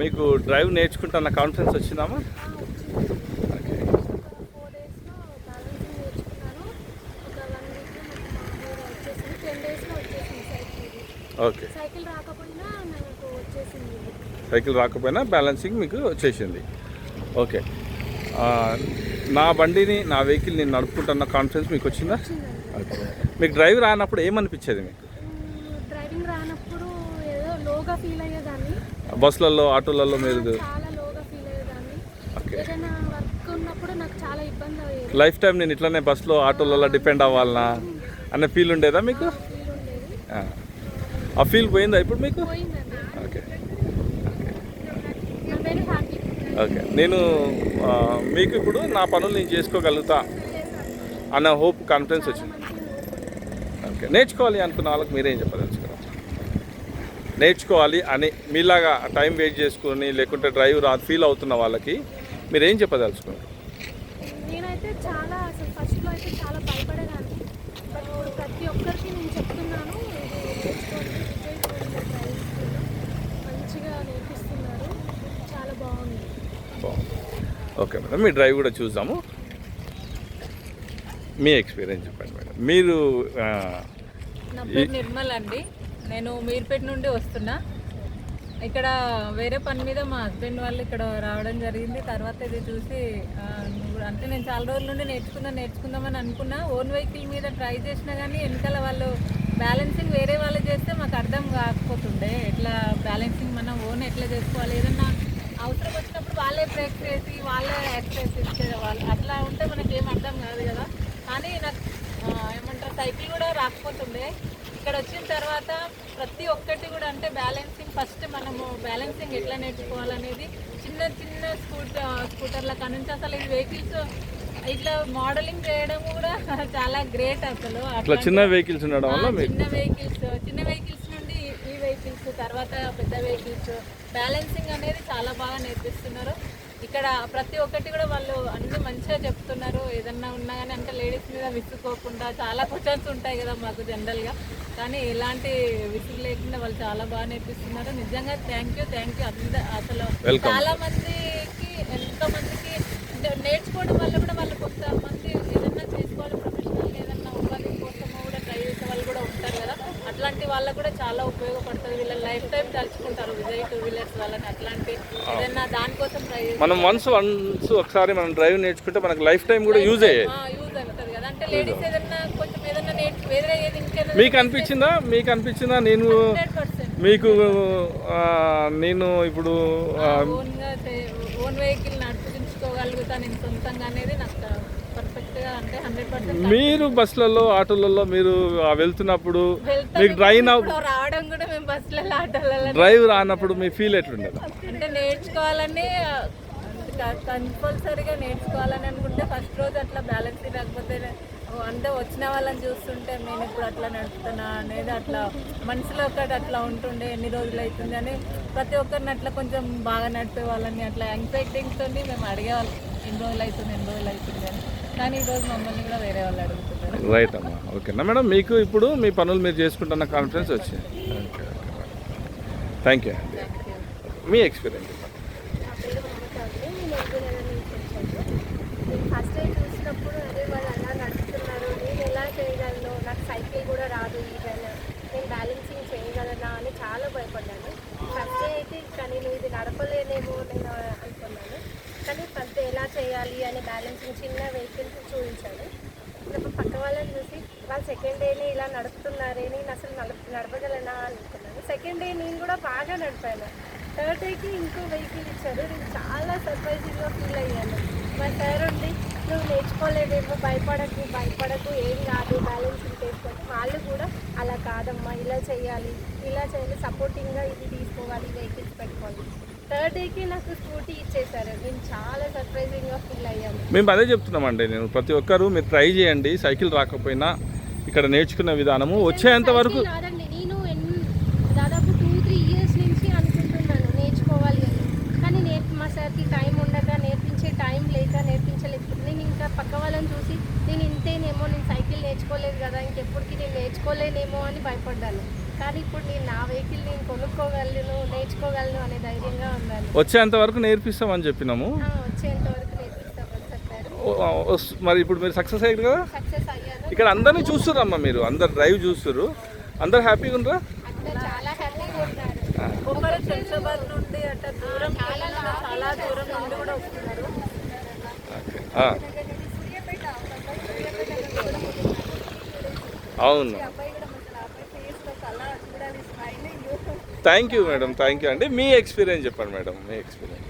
మీకు డ్రైవ్ నేర్చుకుంటున్న కాన్ఫిడెన్స్ వచ్చిందామా? ఓకే సైకిల్ రాకపోయినా బ్యాలెన్సింగ్ మీకు వచ్చేసింది. ఓకే నా బండిని నా వెహికల్ నేను నడుపుకుంటున్న కాన్ఫిడెన్స్ మీకు వచ్చిందా? ఓకే మీకు డ్రైవ్ రానప్పుడు ఏమనిపించేది మీకు మ్మ్, డ్రైవింగ్ రానప్పుడు ఏదో లోగా ఫీల్ అయ్యేదాన్ని. బస్సులలో ఆటోలలో మీరు చాలా లోగా ఫీల్ అయ్యేదాన్ని. ఓకే. ఏదైనా వర్క్ ఉన్నప్పుడు నాకు చాలా ఇబ్బంది అయ్యేది. లైఫ్ టైం నేను ఇట్లనే బస్సులో ఆటోలలో డిపెండ్ అవ్వాలనా? అన్న ఫీల్ ఉండేదా మీకు? ఫీల్ ఉండేది. ఆ. ఫీల్ పోయిందా ఇప్పుడు మీకు? పోయిందండి. ఓకే. హ్యాపీ. ఓకే. నేను ఆ, మీకు ఇప్పుడు నా పనులు నేను చేసుకోగలుగుతా అన్న హోప్ కాన్ఫిడెన్స్ వచ్చింది. ఓకే. నేర్చుకోవాలి అనుకున్న వాళ్ళకి మీరేం చెప్పదలుచుకున్నారు నేర్చుకోవాలి అని మీలాగా టైం వెయిట్ చేసుకొని లేకుంటే డ్రైవ్ రా ఫీల్ అవుతున్న వాళ్ళకి మీరేం చెప్పదలుచుకున్నారు? నేనైతే చాలా అసలు ఫస్ట్లో అయితే చాలా భయపడేదాన్ని. బట్ ప్రతి ఒక్కరికి నేను చెప్తున్నాను మంచిగా నేర్పిస్తున్నారు. చాలా బాగుంది. బాగుంది. ఓకే మేడం మీ డ్రైవ్ కూడా చూద్దాము. మీ ఎక్స్పీరియన్స్ చెప్పండి మేడం. మీరు నిర్మల్ అండి. నేను మీర్పేట నుండి వస్తున్నా. ఇక్కడ వేరే పని మీద మా హస్బెండ్ వాళ్ళు ఇక్కడ రావడం జరిగింది. తర్వాత ఇది చూసి నువ్వు అంటే నేను చాలా రోజుల నుండి నేర్చుకుందాం నేర్చుకుందామని అనుకున్నా. ఓన్ వెహికల్ మీద ట్రై చేసినా కానీ వెనకాల వాళ్ళు బ్యాలెన్సింగ్ వేరే వాళ్ళు చేస్తే మాకు అర్థం కాకపోతుండే. ఎట్లా బ్యాలెన్సింగ్ మనం ఓన్ ఎట్లా చేసుకోవాలి? ఏదన్నా అవసరం వచ్చినప్పుడు వాళ్ళే బ్రేక్ చేసి వాళ్ళే యాక్సెస్ ఇచ్చేది వాళ్ళు. అట్లా ఉంటే మనకి ఏం అర్థం కాదు కదా. కానీ నాకు ఏమంటారు సైకిల్ కూడా రాకపోతుండే. ఇక్కడ వచ్చిన తర్వాత ప్రతి ఒక్కటి కూడా అంటే బ్యాలెన్సింగ్ ఫస్ట్ మనము బ్యాలెన్సింగ్ ఎట్లా నేర్చుకోవాలనేది చిన్న చిన్న స్కూటర్ స్కూటర్ల కానుంచి అసలు ఈ వెహికల్స్ ఇట్లా మోడలింగ్ చేయడం కూడా చాలా గ్రేట్ అసలు. అట్లా చిన్న వెహికల్స్ ఉండడం వల్ల చిన్న వెహికల్స్ చిన్న వెహికల్స్ నుండి ఈ- వెహికల్స్ తర్వాత పెద్ద వెహికల్స్ బ్యాలెన్సింగ్ అనేది చాలా బాగా నేర్పిస్తున్నారు. ఇక్కడ ప్రతి ఒక్కటి కూడా వాళ్ళు అన్ని ఏదన్నా ఉన్నా కానీ అంటే లేడీస్ మీద విసుక్కోకుండా చాలా క్వశ్చన్స్ ఉంటాయి కదా మాకు జనరల్గా. కానీ ఎలాంటి విసుగు లేకుండా వాళ్ళు చాలా బాగా నేర్పిస్తున్నారు. నిజంగా థ్యాంక్ యూ థ్యాంక్ యూ అంద అసలు. చాలా మందికి ఎంతో మందికి నేర్చుకోవడం వల్ల కూడా వాళ్ళు కొంతమంది ఏదన్నా చేసుకోవాలి ప్రొఫెషనల్ ఏదన్నా ఉపాధి కోసమో కూడా ట్రై చేసే వాళ్ళు కూడా ఉంటారు కదా అట్లాంటి వాళ్ళకు కూడా చాలా ఉపయోగపడుతుంది. వీళ్ళ లైఫ్ టైం తలుచుకుంటారు విజయ్ టూ వీలర్స్ వాళ్ళని అట్లాంటి ఏదన్నా దానికోసం మనం వన్స్ వన్స్ ఒకసారి మనం డ్రైవ్ నేర్చుకుంటే మనకు లైఫ్ టైం కూడా యూజ్ అయ్యేది యూజ్ అవుతుంది కదా. అంటే లేడీస్ ఏదన్నా కొంచెం వేరే ఏది మీకు అనిపించిందా? మీకు అనిపించిందా? నేను మీకు నేను ఇప్పుడు ఓన్ వెహికల్ నడిపించుకోగలుగుతా నేను సొంతంగా అనేది నాకు పర్ఫెక్ట్గా అంటే హండ్రెడ్ పర్సెంట్ మీరు బస్సులలో ఆటోలలో మీరు వెళ్తున్నప్పుడు మీకు డ్రైవ్ రావడం కూడా మేము బస్సులలో ఆటోలలో డ్రైవ్ రానప్పుడు మీ ఫీల్ ఎట్లుండదు? అంటే నేర్చుకోవాలని కంపల్సరీగా నేర్చుకోవాలని అనుకుంటే ఫస్ట్ రోజు అట్లా బ్యాలెన్స్ రాకపోతే అంటే వచ్చిన వాళ్ళని చూస్తుంటే నేను ఇప్పుడు అట్లా నడుపుతున్నా అనేది అట్లా మనసులో ఒకటి అట్లా ఉంటుండే ఎన్ని రోజులు అవుతుంది అని ప్రతి ఒక్కరిని అట్లా కొంచెం బాగా నడిపే వాళ్ళని అట్లా యాంగ్జైటింగ్తో మేము అడిగేవాళ్ళం. ఎన్ని రోజులు అవుతుంది ఎన్ని రోజులు అవుతుంది అని. కానీ ఈరోజు మమ్మల్ని కూడా వేరే వాళ్ళు అడుగుతున్నారు. రైట్ అమ్మా. ఓకేనా? మేడం మీకు ఇప్పుడు మీ పనులు మీరు చేసుకుంటున్న కాన్ఫిడెన్స్ వచ్చింది. థ్యాంక్ యూ అండి మీ ఎక్స్పీరియన్స్ ఫస్ట్ టైం చూసినప్పుడు అదే వాళ్ళు నడుపుతున్నారు నేను ఎలా చేయగలను నాకు సైకిల్ కూడా రాదు ఈవెన్ నేను బ్యాలెన్సింగ్ చేయగలనా అని చాలా భయపడ్డాను ఫస్ట్ అయితే ఇంకా నేను ఇది నడపలేనేమో నేను అనుకున్నాను. కానీ చేయాలి అని బ్యాలెన్సింగ్ చిన్న వెహికల్స్ చూపించాడు. ఇప్పుడు పక్క వాళ్ళని చూసి వాళ్ళు సెకండ్ డేని ఇలా నడుపుతున్నారే నేను అసలు నడప నడపగలనా? అనుకున్నాను. సెకండ్ డే నేను కూడా బాగా నడిపాను. థర్డ్ డేకి ఇంకో వెహికల్ ఇచ్చారు. నేను చాలా సర్ప్రైజింగ్గా ఫీల్ అయ్యాను. మా సార్ ఉండి నువ్వు నేర్చుకోలేదేమో భయపడకు భయపడకు ఏం కాదు బ్యాలెన్సింగ్ చేసుకొని వాళ్ళు కూడా అలా కాదమ్మా ఇలా చేయాలి ఇలా చేయాలి సపోర్టింగ్గా ఇది తీసుకోవాలి వెహికల్స్ పెట్టుకోవాలి. థర్డ్ డేకి నాకు స్కూటీ ఇచ్చేసారు. నేను చాలా సర్ప్రైజింగ్గా ఫీల్ అయ్యాను మేము అదే చెప్తున్నామండి నేను. ప్రతి ఒక్కరు మీరు ట్రై చేయండి. సైకిల్ రాకపోయినా ఇక్కడ నేర్చుకున్న విధానము వచ్చేంత వరకు రాదండి. నేను ఎన్- దాదాపు టూ త్రీ ఇయర్స్ నుంచి అనుకుంటున్నాను. నేర్చుకోవాలి అని. కానీ నేర్పి మా సార్కి టైం ఉండక నేర్పించే టైం లేక నేర్పించలేకపోతే నేను ఇంకా పక్క వాళ్ళని చూసి నేను ఇంతేనేమో నేను సైకిల్ నేర్చుకోలేదు కదా ఇంకెప్పటికి నేను నేర్చుకోలేనేమో అని భయపడ్డాను. కానీ ఇప్పుడు నేను నా వెహికల్ నేను కొనుక్కోగలను నేర్చుకోగలను అనే ధైర్యంగా ఉండాలి వచ్చేంత వరకు నేర్పిస్తామని చెప్పినాము. వచ్చేంత వరకు నేర్పిస్తామని చెప్పారు. మరి ఇప్పుడు మీరు సక్సెస్ అయ్యారు కదా? సక్సెస్ ఇక్కడ అందరినీ చూస్తుర్రమ్మా మీరు. అందరు డ్రైవ్ చూస్తుర్రు. అందరు హ్యాపీగా ఉండరా అందరూ చాలా హ్యాపీగా ఉన్నారు. ఒకరు శంషాబాద్ నుండి అట్లా దూరం చాలా చాలా దూరం నుండి కూడా వస్తున్నారు. ఆ. అవును. Thank you madam thank you. అండి మీ ఎక్స్పీరియన్స్ చెప్పండి మేడం మీ ఎక్స్పీరియన్స్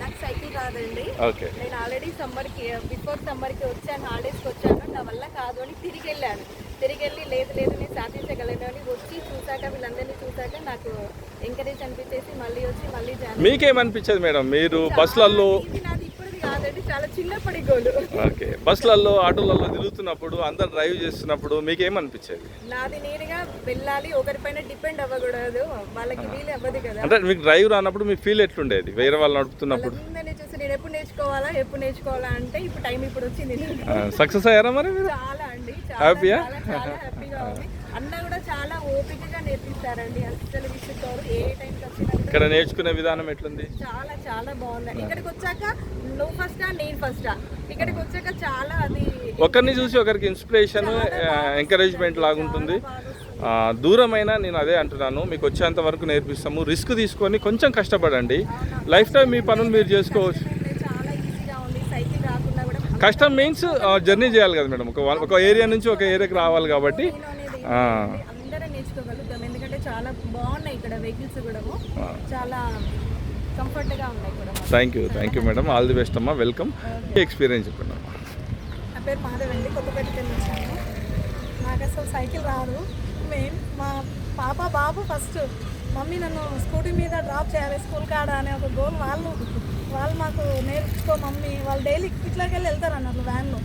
నాకు సైకిల్ రాదండి ఓకే. నేను ఆల్రెడీ సమ్మర్కి బిఫోర్ సమ్మర్కి వచ్చాను హాలిడేస్కి వచ్చాను. నా వల్ల కాదు అని తిరిగి వెళ్ళాను. తిరిగి వెళ్ళి లేదు లేదు నేను సాధించగలను అని వచ్చి చూసాక వీళ్ళందరినీ చూసాక నాకు ఎంకరేజ్ అనిపించేసి మళ్ళీ వచ్చి మళ్ళీ మీకేమనిపించదు మేడం? మీరు బస్సులలో ఇది నాది. కాదండి చాలా చిన్నప్పటి గోలు. ఓకే. బస్సులలో ఆటోలలో తిరుగుతున్నప్పుడు అందరు డ్రైవ్ చేస్తున్నప్పుడు మీకేమనిపించేది? నాది నేరుగా వెళ్ళాలి ఒకరిపైన డిపెండ్ అవ్వకూడదు. వాళ్ళకి వీలు అవ్వదు కదా. అంటే మీకు డ్రైవ్ రానప్పుడు మీ ఫీల్ ఎట్లుండేది? వేరే వాళ్ళు నడుపుతున్నప్పుడు? వాళ్ళందరినీ చూసి నేను ఎప్పుడు నేర్చుకోవాలా ఎప్పుడు నేర్చుకోవాలా అంటే ఇప్పుడు టైం ఇప్పుడు వచ్చింది. సక్సెస్ అయ్యారా మరి మీరు? చాలా అండి. చాలా హ్యాపీగా ఉంది. అన్న కూడా చాలా ఓపికగా నేర్పిస్తారండి. అసలు ఏ టైంకి వచ్చినా ఇక్కడ నేర్చుకునే విధానం ఎట్లుంది? చాలా చాలా బాగుంది. ఇక్కడికి వచ్చాక నువ్వు ఫస్టా నేను ఫస్టా ఇక్కడికి వచ్చాక చాలా అది ఒకరిని చూసి ఒకరికి ఇన్స్పిరేషన్ ఎంకరేజ్మెంట్ లాగుంటుంది. దూరమైనా నేను అదే అంటున్నాను. మీకు వచ్చేంత వరకు నేర్పిస్తాము. రిస్క్ తీసుకొని కొంచెం కష్టపడండి. లైఫ్ టైం మీ పనులు మీరు చేసుకోవచ్చు. కష్టం మీన్స్ జర్నీ చేయాలి కదా మేడం. ఒక ఒక ఏరియా నుంచి ఒక ఏరియాకి రావాలి కాబట్టి. నేర్చుకోగలుగుతాం. ఎందుకంటే చాలా బాగున్నాయి ఇక్కడ వెహికల్స్ కూడా. చాలా కంఫర్ట్గా ఉన్నాయి కూడా. Thank you thank you madam all the best అమ్మా. వెల్కమ్ ఎక్స్పీరియన్స్ చెప్పండి అమ్మా. నా పేరు మాధవ్ అండి. కొత్తపేటకి వెళ్ళి వచ్చాను నాకు అసలు సైకిల్ రాదు. మెయిన్ మా పాప బాబు ఫస్ట్ మమ్మీ నన్ను స్కూటీ మీద డ్రాప్ చేయాలి స్కూల్ కాడ అనే ఒక గోల్ వాళ్ళు వాళ్ళు మాకు నేర్చుకో మమ్మీ వాళ్ళు డైలీ ఇట్లాకి వెళ్ళి వెళ్తారు అన్నట్లు వ్యాన్లో.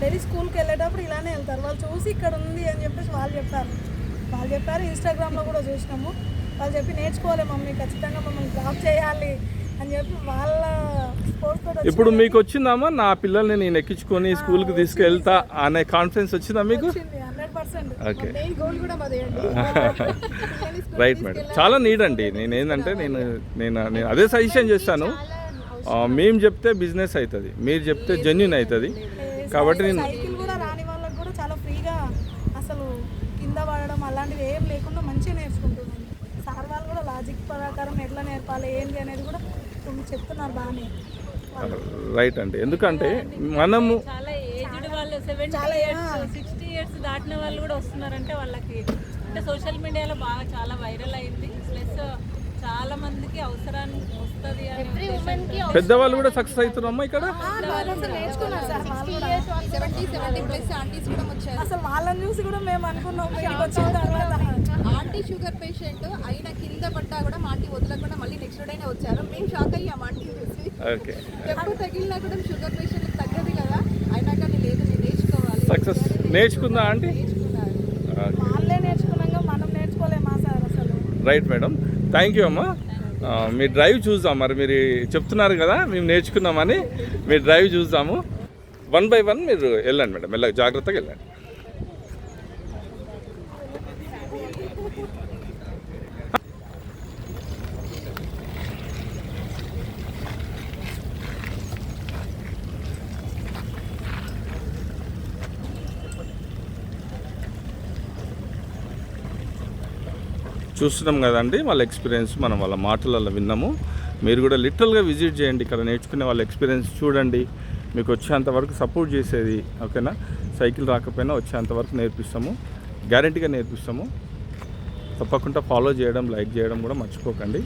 డైలీ స్కూల్కి వెళ్ళేటప్పుడు ఇలానే వెళ్తారు. వాళ్ళు చూసి ఇక్కడ ఉంది అని చెప్పేసి వాళ్ళు చెప్పారు. వాళ్ళు చెప్పారు ఇన్స్టాగ్రామ్లో కూడా చూసినాము. వాళ్ళు చెప్పి నేర్చుకోవాలి మమ్మీ ఖచ్చితంగా మమ్మల్ని డ్రాప్ చేయాలి అని చెప్పి వాళ్ళ ఇప్పుడు మీకు వచ్చిందమ్మా? నా పిల్లల్ని నేను ఎక్కించుకొని స్కూల్కి తీసుకెళ్తా అనే కాన్ఫిడెన్స్ వచ్చిందా మీకు? ఓకే రైట్ మేడం చాలా నీడ్ అండి. నేను ఏంటంటే నేను నేను నేను అదే సజెషన్ చేస్తాను. మేము చెప్తే బిజినెస్ అవుతుంది. మీరు చెప్తే జెన్యున్ అవుతుంది. కాబట్టి నేను ప్రకారం ఎట్లా నేర్పాలి ఏంటి అనేది కూడా కొన్ని చెప్తున్నారు బాగానే. రైట్ అండి. ఎందుకంటే మనము చాలా ఏజ్డ్ వాళ్ళు సెవెంటీ ఇయర్స్ సిక్స్టీ ఇయర్స్ దాటిన వాళ్ళు కూడా వస్తున్నారంటే వాళ్ళకి అంటే సోషల్ మీడియాలో బాగా చాలా వైరల్ అయింది. ప్లస్ చాలా మందికి అవసరాన్ని వస్తుంది అని ఉద్దేశంతో. పెద్దవాళ్ళు కూడా సక్సెస్ అవుతున్నారమ్మా ఇక్కడ? నేర్చుకున్నారు sir seventy seventy plus aunties కూడా వచ్చారు. అసలు వాళ్ళని చూసి కూడా మేము అనుకున్నాం వచ్చిన తర్వాత ఆంటీ షుగర్ పేషెంట్ అయిన కింద పడ్డా కూడా మా ఆంటీ వదలకుండా మళ్ళీ నెక్స్ట్ డేనే వచ్చారు. మేము షాక్ అయ్యాం ఆంటీ చూసి. ఓకే. ఎప్పుడు తగిలినా కూడా షుగర్ పేషెంట్ తగ్గదు కదా. అయినా కానీ లేదు నేను నేర్చుకోవాలి. సక్సెస్ నేర్చుకుందా ఆంటీ? నేర్చుకున్నారు. వాళ్ళే నేర్చుకున్నాక మనం నేర్చుకోలేమా సార్ అసలు? రైట్ మేడం థ్యాంక్ యూ అమ్మా. మీ డ్రైవ్ చూద్దాం. మరి మీరు చెప్తున్నారు కదా మేము నేర్చుకున్నామని మీ డ్రైవ్ చూద్దాము. వన్ బై వన్ మీరు వెళ్ళండి మేడం. వెళ్ళ జాగ్రత్తగా వెళ్ళండి. చూస్తున్నాం కదండి వాళ్ళ ఎక్స్పీరియన్స్ మనం వాళ్ళ మాటలలో విన్నాము. మీరు కూడా లిటరల్గా విజిట్ చేయండి ఇక్కడ నేర్చుకునే వాళ్ళ ఎక్స్పీరియన్స్ చూడండి. మీకు వచ్చేంత వరకు సపోర్ట్ చేసేది ఓకేనా? సైకిల్ రాకపోయినా వచ్చేంత వరకు నేర్పిస్తాము గ్యారంటీగా నేర్పిస్తాము. తప్పకుండా ఫాలో చేయడం లైక్ చేయడం కూడా మర్చిపోకండి.